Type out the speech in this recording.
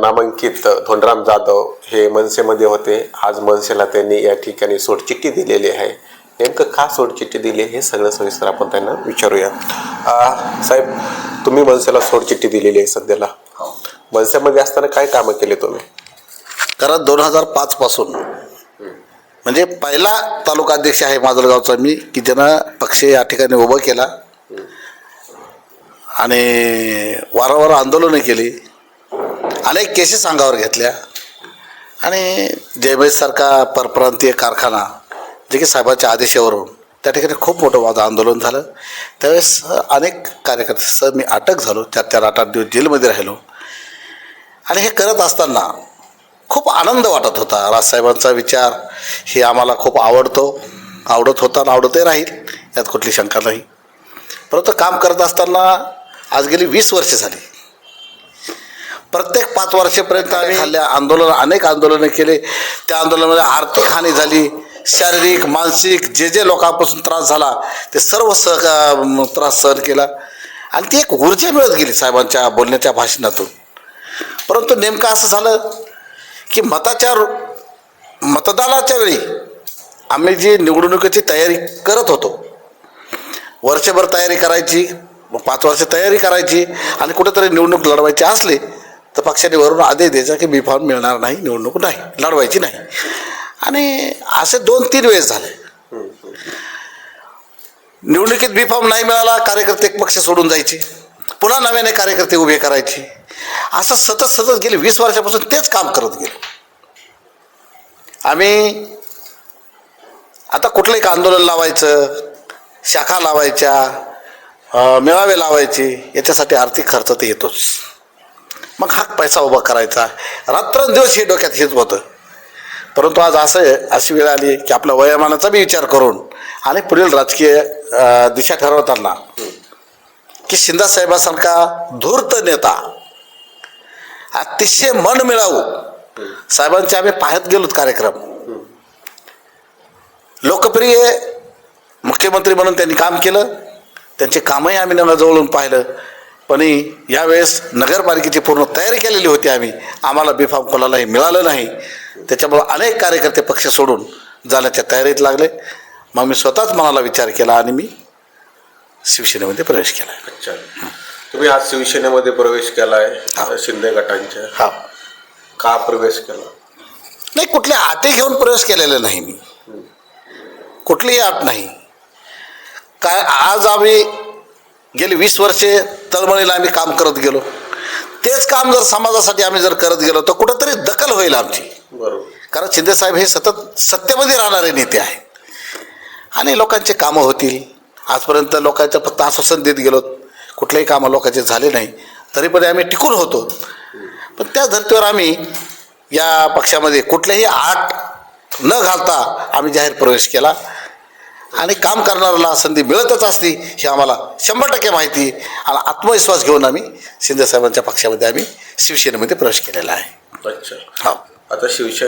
नामांकित धोंडराम जाधव हे मनसेमध्ये होते. आज मनसेला त्यांनी या ठिकाणी सोडचिठ्ठी दिलेली आहे. नेमकं का सोडचिठ्ठी दिली हे सगळं सविस्तर आपण त्यांना विचारूया. साहेब तुम्ही मनसेला सोडचिठ्ठी दिलेली आहे सध्याला. मनसेमध्ये असताना काय कामं केले तुम्ही? कारण दोन हजार पाच पासून. म्हणजे पहिला तालुका अध्यक्ष आहे माजलगावचा मी की ज्यानं पक्ष या ठिकाणी उभं केला. आणि वारंवार आंदोलनं केली. अनेक केसेस अंगावर घेतल्या. आणि जयमयसारखा परप्रांतीय कारखाना जे की साहेबांच्या आदेशावरून त्या ठिकाणी खूप मोठं माझं आंदोलन झालं. त्यावेळेस अनेक कार्यकर्ते मी अटक झालो. त्यात त्या आठ आठ दिवस जेलमध्ये राहिलो. आणि हे करत असताना खूप आनंद वाटत होता. राजसाहेबांचा विचार हे आम्हाला खूप आवडतो. आवडत होता आणि आवडतही राहील. यात कुठली शंका नाही. परंतु काम करत असताना आज गेली वीस वर्षे झाली. प्रत्येक पाच वर्षापर्यंत आम्ही हल्ल्या आंदोलन अनेक आंदोलनं केले. त्या आंदोलनामध्ये आर्थिक हानी झाली शारीरिक मानसिक जे जे लोकांपासून त्रास झाला ते सर्व सह त्रास सहन केला. आणि ती एक ऊर्जा मिळत गेली साहेबांच्या बोलण्याच्या भाषणातून. परंतु नेमकं असं झालं की मताच्या मतदानाच्या वेळी आम्ही जी निवडणुकीची तयारी करत होतो वर्षभर तयारी करायची पाच वर्ष तयारी करायची आणि कुठेतरी निवडणूक लढवायची असली तर पक्षाने वरून आदेश द्यायचा की बी फॉर्म मिळणार नाही निवडणूक नाही लढवायची नाही. आणि असे दोन तीन वेळेस झाले. निवडणुकीत बी फॉर्म नाही मिळाला कार्यकर्ते एक पक्ष सोडून जायचे. पुन्हा नव्याने कार्यकर्ते उभे करायचे. असं सतत सतत गेले वीस वर्षापासून तेच काम करत गेलो. आम्ही आता कुठलं एक आंदोलन लावायचं शाखा लावायच्या मेळावे लावायचे याच्यासाठी आर्थिक खर्च तर येतोच. मग हा पैसा उभा करायचा. रात्रंदिवस हे डोक्यात हेच होतं. परंतु आज असं अशी वेळ आली की आपल्या वयोमानाचा बी विचार करून आणि पुढील राजकीय दिशा ठरवताना की शिंदा साहेबासारखा धूर्त नेता अतिशय मन मिळावू. साहेबांचे आम्ही पाहत गेलोत कार्यक्रम. लोकप्रिय मुख्यमंत्री म्हणून त्यांनी काम केलं. त्यांचे कामही आम्ही जवळून पाहिलं. पण यावेळेस नगरपालिकेची पूर्ण तयारी केलेली होती आम्ही. आम्हाला बेफाम कोणालाही मिळालं नाही. त्याच्यामुळं अनेक कार्यकर्ते पक्ष सोडून जाण्याच्या तयारीत लागले. मग मी स्वतःच मनाला विचार केला आणि मी शिवसेनेमध्ये प्रवेश केला अच्छा. तुम्ही आज शिवसेनेमध्ये प्रवेश केलाय शिंदे गटांच्या. हा. का प्रवेश केला? नाही कुठले आटे घेऊन प्रवेश केलेला नाही मी. कुठलीही आट नाही. काय आज आम्ही गेली वीस वर्षे तळमळीला आम्ही काम करत गेलो. तेच काम जर समाजासाठी आम्ही जर करत गेलो तर कुठंतरी दखल होईल आमची. बरोबर. कारण शिंदेसाहेब हे सतत सत्तेमध्ये राहणारे नेते आहेत. आणि लोकांचे कामं होतील. आजपर्यंत लोकांचं फक्त आश्वासन देत गेलो कुठलेही कामं लोकांचे झाले नाही तरी पण आम्ही टिकून होतो. पण त्या धर्तीवर आम्ही या पक्षामध्ये कुठल्याही आट न घालता आम्ही जाहीर प्रवेश केला. आणि काम करणाऱ्याला संधी मिळतच असती हे आम्हाला शंभर टक्के माहिती आणि आत्मविश्वास घेऊन आम्ही शिंदेसाहेबांच्या पक्षामध्ये आम्ही शिवसेनेमध्ये प्रवेश केलेला आहे. अच्छा. हो. आता शिवसेना